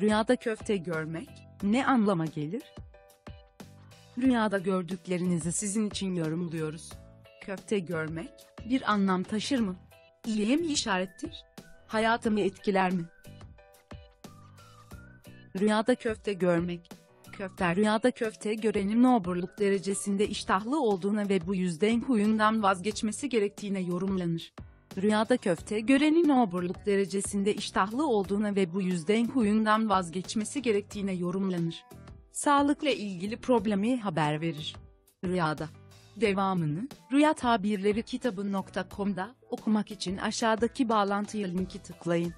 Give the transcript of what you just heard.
Rüyada köfte görmek ne anlama gelir? Rüyada gördüklerinizi sizin için yorumluyoruz. Köfte görmek bir anlam taşır mı? İyiye mi işarettir? Hayatımı etkiler mi? Rüyada köfte görmek. Köfte rüyada köfte görenin oburluk derecesinde iştahlı olduğuna ve bu yüzden huyundan vazgeçmesi gerektiğine yorumlanır. Rüyada köfte görenin oburluk derecesinde iştahlı olduğuna ve bu yüzden huyundan vazgeçmesi gerektiğine yorumlanır. Sağlıkla ilgili problemi haber verir. Rüyada. Devamını, Rüya Tabirleri kitabı.com'da okumak için aşağıdaki bağlantıya linki tıklayın.